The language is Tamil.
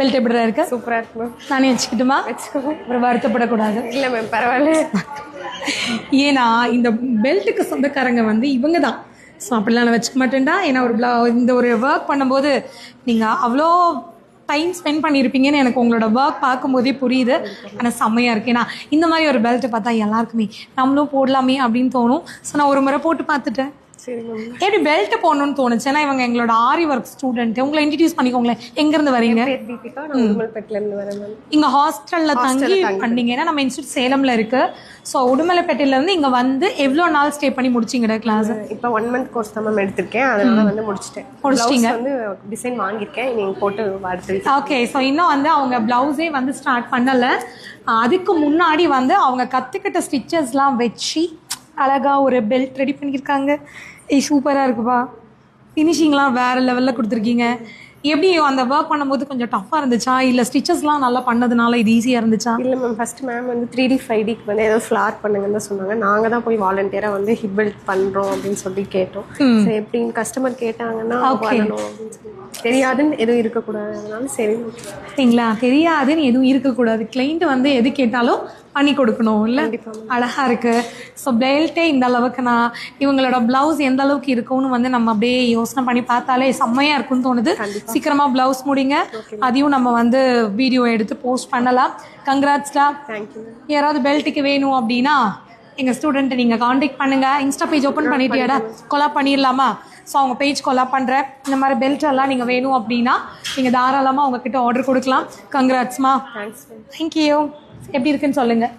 பெல்ட் எப்படி இருக்கு? சூப்பராக இருக்கு. மேம் நானே வச்சுக்கிட்டுமா? வச்சுக்கோங்க. அப்புறம் வருத்தப்படக்கூடாது. இல்லை மேம் பரவாயில்ல. ஏன்னா இந்த பெல்ட்டுக்கு சொந்தக்காரங்க வந்து இவங்க தான் ஸோ அப்படிலாம் நான் வச்சுக்க மாட்டேன்டா. ஏன்னா ஒரு இந்த ஒரு ஒர்க் பண்ணும்போது நீங்கள் அவ்வளோ டைம் ஸ்பெண்ட் பண்ணியிருப்பீங்கன்னு எனக்கு உங்களோட ஒர்க் பார்க்கும்போதே புரியுது. ஆனால் செம்மையாக இருக்கு. ஏன்னா இந்த மாதிரி ஒரு பெல்ட்டை பார்த்தா எல்லாருக்குமே நம்மளும் போடலாமே அப்படின்னு தோணும். ஸோ நான் ஒரு முறை போட்டு பார்த்துட்டேன். எப்படி பெல்ட் போடணும்னு தோணுச்சு? ஏன்னா இவங்க எங்களோட ஆரி ஒர்க் ஸ்டூடெண்ட் உங்களை இன்ட்ரடியூஸ் பண்ணிக்கோங்களேன். எங்கேருந்து வரீங்க? இங்க ஹாஸ்டல்ல தங்கி பண்ணீங்க. ஏன்னா நம்ம இன்ஸ்டியூட் சேலம்ல இருக்கு. ஸோ உடுமலைப்பேட்டையில இருந்து இங்க வந்து எவ்வளோ நாள் ஸ்டே பண்ணி முடிச்சிங்கடா கிளாஸ் இப்போ ஒன் மந்த் கோர்ஸ் தான் மேம் எடுத்திருக்கேன். அதனால வந்து முடிச்சிட்டேன். முடிச்சிட்டீங்க. வந்து டிசைன் வாங்கியிருக்கேன். நீங்கள் போட்டு ஓகே ஸோ இன்னும் வந்து அவங்க பிளவுஸே வந்து ஸ்டார்ட் பண்ணல. அதுக்கு முன்னாடி வந்து அவங்க கத்துக்கிட்ட ஸ்டிச்சஸ்லாம் வச்சு அழகா ஒரு பெல்ட் ரெடி பண்ணியிருக்காங்க. ஏய் சூப்பரா இருக்குப்பா. ஃபினிஷிங்லாம் வேற லெவல்ல கொடுத்துருக்கீங்க. எப்படி அந்த ஒர்க் பண்ணும்போது கொஞ்சம் டஃப்பாக இருந்துச்சா? இல்லை ஸ்டிச்சஸ்லாம் நல்லா பண்ணதுனால இது ஈஸியாக இருந்துச்சா? இல்லை மேம் ஃபர்ஸ்ட் மேம் வந்து த்ரீ டி ஃபைவ் டிக்கு வந்து ஏதோ ஃப்ளார் பண்ணுங்கன்னு தான் சொன்னாங்க. நாங்கள் தான் போய் வாலண்டியராக வந்து ஹிப் பெல்ட் பண்ணுறோம் அப்படின்னு சொல்லி கேட்டோம். சரி எப்படின்னு கஸ்டமர் கேட்டாங்கன்னா பண்ணணும் அப்படின்னு சொல்லி தெரியாதுன்னு எதுவும் இருக்கக்கூடாது அதனால சரி. சரிங்களா? தெரியாதுன்னு எதுவும் இருக்கக்கூடாது. கிளைண்ட் வந்து எது கேட்டாலும் பண்ணி கொடுக்கணும் இல்லை? அழகா இருக்கு. ஸோ பெல்ட்டே இந்த அளவுக்கு நான் இவங்களோட பிளவுஸ் எந்த அளவுக்கு இருக்கும்னு வந்து நம்ம அப்படியே யோசனை பண்ணி பார்த்தாலே செம்மையா இருக்கும்னு தோணுது. சீக்கிரமா பிளவுஸ் முடிங்க. அதையும் நம்ம வந்து வீடியோ எடுத்து போஸ்ட் பண்ணலாம். கங்க்ராட்ஸ்டா யாராவது பெல்ட்டுக்கு வேணும் அப்படின்னா எங்கள் ஸ்டூடெண்ட்டை நீங்கள் காண்டாக்ட் பண்ணுங்கள் இன்ஸ்டா பேஜ் ஓப்பன் பண்ணிட்டியாடா? கொலாப் பண்ணிடலாமா? ஸோ அவங்க பேஜ் கொலாப் பண்ணுறேன் இந்த மாதிரி பெல்ட் எல்லாம் நீங்கள் வேணும் அப்படின்னா நீங்கள் தாராளமாக உங்ககிட்ட ஆர்டர் கொடுக்கலாம். கங்க்ராட்ஸ்மா தேங்க்யூ எப்படி இருக்குன்னு சொல்லுங்கள்